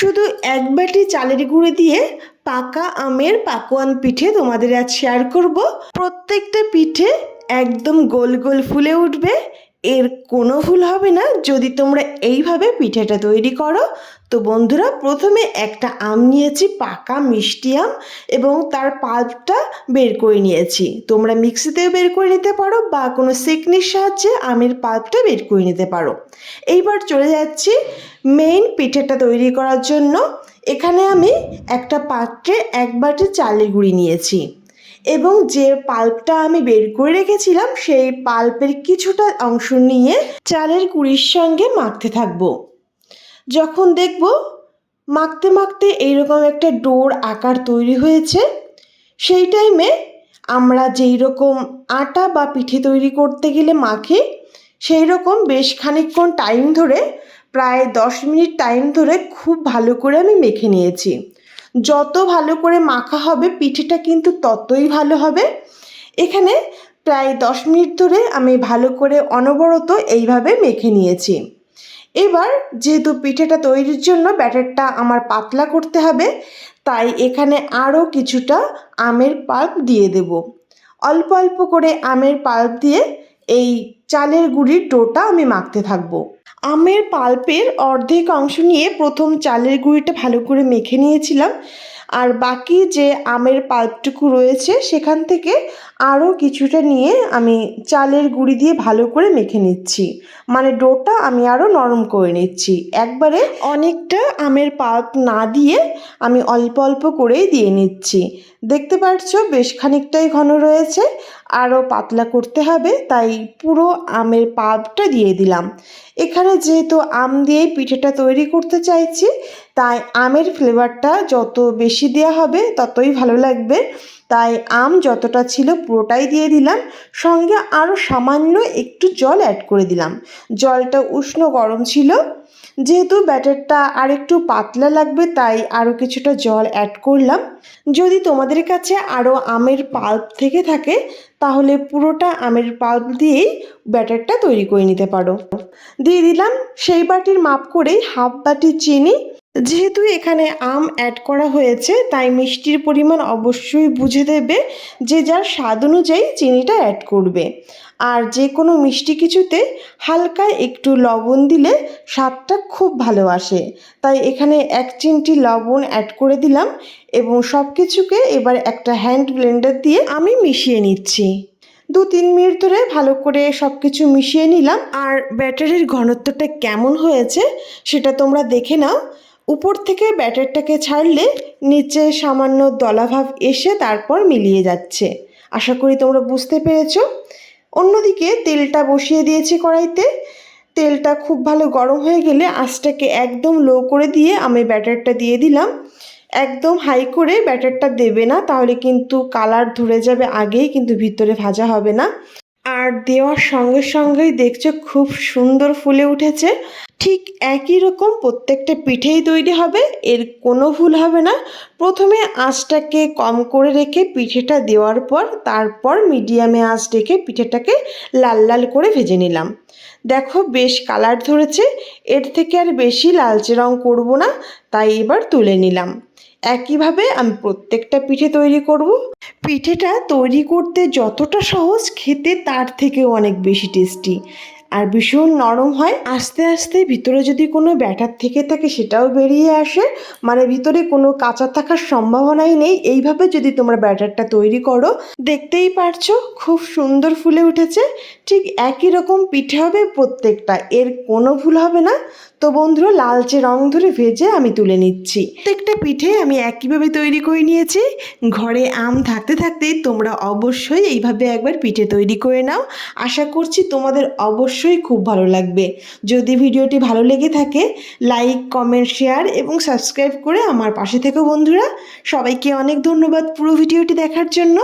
শুধু এক বাটি চালের গুঁড়ো দিয়ে পাকা আমের পাকোয়ান পিঠে তোমাদের আজ শেয়ার করব। প্রত্যেকটা পিঠে একদম গোল গোল ফুলে উঠবে। এর কোনো ভুল হবে না। যদি তোমরা এইভাবে পিঠেটা তৈরি করো, তো বন্ধুরা প্রথমে একটা আম নিয়েছি, পাকা মিষ্টি আম, এবং তার পাল্পটা বের করে নিয়েছি। তোমরা মিক্সিতেও বের করে নিতে পারো বা কোনো সেকনির সাহায্যে আমের পাল্পটা বের করে নিতে পারো। এইবার চলে যাচ্ছি মেইন পিঠেটা তৈরি করার জন্য। এখানে আমি একটা পাত্রে এক বাটি চালের গুঁড়ি নিয়েছি। এবং যে পাল্পটা আমি বের করে রেখেছিলাম, সেই পাল্পের কিছুটা অংশ নিয়ে চালের কুড়ির সঙ্গে মাখতে থাকব। যখন দেখব মাখতে মাখতে এইরকম একটা ডোর আকার তৈরি হয়েছে, সেই টাইমে আমরা যেই রকম আটা বা পিঠে তৈরি করতে গেলে মাখি, সেই রকম বেশ খানিকক্ষণ টাইম ধরে, প্রায় দশ মিনিট টাইম ধরে খুব ভালো করে আমি মেখে নিয়েছি। যত ভালো করে মাখা হবে, পিঠেটা কিন্তু ততই ভালো হবে। এখানে প্রায় দশ মিনিট ধরে আমি ভালো করে অনবরত এইভাবে মেখে নিয়েছি। এবার যেহেতু পিঠেটা তৈরির জন্য ব্যাটারটা আমার পাতলা করতে হবে, তাই এখানে আরও কিছুটা আমের পাল্প দিয়ে দেব। অল্প অল্প করে আমের পাল্প দিয়ে এই চালের গুঁড়ির ডোটা আমি মাখতে থাকব। আমের পাল্পের অর্ধেক অংশ নিয়ে প্রথম চালের গুঁড়িটা ভালো করে মেখে নিয়েছিলাম। আর বাকি যে আমের পাল্পটুকু রয়েছে, সেখান থেকে আরও কিছুটা নিয়ে আমি চালের গুঁড়ি দিয়ে ভালো করে মেখে নিচ্ছি। মানে ডোটা আমি আরও নরম করে নিচ্ছি। একবারে অনেকটা আমের পাল্প না দিয়ে আমি অল্প অল্প করেই দিয়ে নিচ্ছি। দেখতে পাচ্ছ বেশ খানিকটাই ঘন রয়েছে। আরও পাতলা করতে হবে, তাই পুরো আমের পাল্পটা দিয়ে দিলাম। এখানে যেহেতু আম দিয়েই পিঠেটা তৈরি করতে চাইছি, তাই আমের ফ্লেভারটা যত বেশি দেওয়া হবে ততই ভালো লাগবে। তাই আম যতটা ছিল পুরোটাই দিয়ে দিলাম, সঙ্গে আরও সামান্য একটু জল অ্যাড করে দিলাম। জলটা উষ্ণ গরম ছিল যেহেতু ব্যাটারটা আর একটু পাতলা লাগবে, তাই আরও কিছুটা জল অ্যাড করলাম। যদি তোমাদের কাছে আরও আমের পাল্প থেকে থাকে, তাহলে পুরোটা আমের পাল্প দিয়েই ব্যাটারটা তৈরি করে নিতে পারো। দিয়ে দিলাম সেই বাটির মাপ করেই হাফ বাটি চিনি যেহেতু এখানে আম অ্যাড করা হয়েছে, তাই মিষ্টির পরিমাণ অবশ্যই বুঝে দেবে যে যার স্বাদ অনুযায়ী চিনিটা অ্যাড করবে। আর যে কোনো মিষ্টি কিছুতে হালকা একটু লবণ দিলে স্বাদটা খুব ভালো আসে। তাই এখানে এক চিমটি লবণ অ্যাড করে দিলাম এবং সব কিছুকে এবার একটা হ্যান্ড ব্লেন্ডার দিয়ে আমি মিশিয়ে নিচ্ছি। দু তিন মিনিট ধরে ভালো করে সব কিছু মিশিয়ে নিলাম। আর ব্যাটারির ঘনত্বটা কেমন হয়েছে সেটা তোমরা দেখে নাও। উপর থেকে ব্যাটারটাকে ছাড়লে নিচে সামান্য দলাভাব এসে তারপর মিলিয়ে যাচ্ছে। আশা করি তোমরা বুঝতে পেরেছ। অন্যদিকে তেলটা বসিয়ে দিয়েছি কড়াইতে। তেলটা খুব ভালো গরম হয়ে গেলে আঁচটাকে একদম লো করে দিয়ে আমি ব্যাটারটা দিয়ে দিলাম। একদম হাই করে ব্যাটারটা দেবে না, তাহলে কিন্তু কালার ধরে যাবে আগেই, কিন্তু ভিতরে ভাজা হবে না। আর দেওয়ার সঙ্গে সঙ্গেই দেখছ খুব সুন্দর ফুলে উঠেছে। ঠিক একই রকম প্রত্যেকটা পিঠেই তৈরি হবে, এর কোনো ভুল হবে না। প্রথমে আঁচটাকে কম করে রেখে পিঠেটা দেওয়ার পর, তারপর মিডিয়ামে আঁচ রেখে পিঠেটাকে লাল লাল করে ভেজে নিলাম। দেখো বেশ কালার ধরেছে, এর থেকে আর বেশি লালচে রং করব না, তাই এবার তুলে নিলাম। একইভাবে আমি প্রত্যেকটা পিঠে তৈরি করব। পিঠেটা তৈরি করতে যতটা সহজ, খেতে তার থেকেও অনেক বেশি টেস্টি। আর ভীষণ নরম হয়। আস্তে আস্তে ভিতরে যদি কোনো ব্যাটার থেকে থাকে সেটাও বেরিয়ে আসে। মানে ভিতরে কোনো কাঁচা থাকার সম্ভাবনাই নেই। এইভাবে যদি তোমরা ব্যাটারটা তৈরি করো, দেখতেই পারছ খুব সুন্দর ফুলে উঠেছে। ঠিক একই রকম পিঠে হবে প্রত্যেকটা, এর কোনো ভুল হবে না। তো বন্ধুরা, লালচে রং ধরে ভেজে আমি তুলে নিচ্ছি। প্রত্যেকটা পিঠে আমি একইভাবে তৈরি করে নিয়েছি। ঘরে আম থাকতে থাকতেই তোমরা অবশ্যই এইভাবে একবার পিঠে তৈরি করে নাও। আশা করছি তোমাদের অবশ্যই খুব ভালো লাগবে। যদি ভিডিওটি ভালো লেগে থাকে লাইক কমেন্ট শেয়ার এবং সাবস্ক্রাইব করে আমার পাশে থেকো বন্ধুরা। সবাইকে অনেক ধন্যবাদ পুরো ভিডিওটি দেখার জন্য।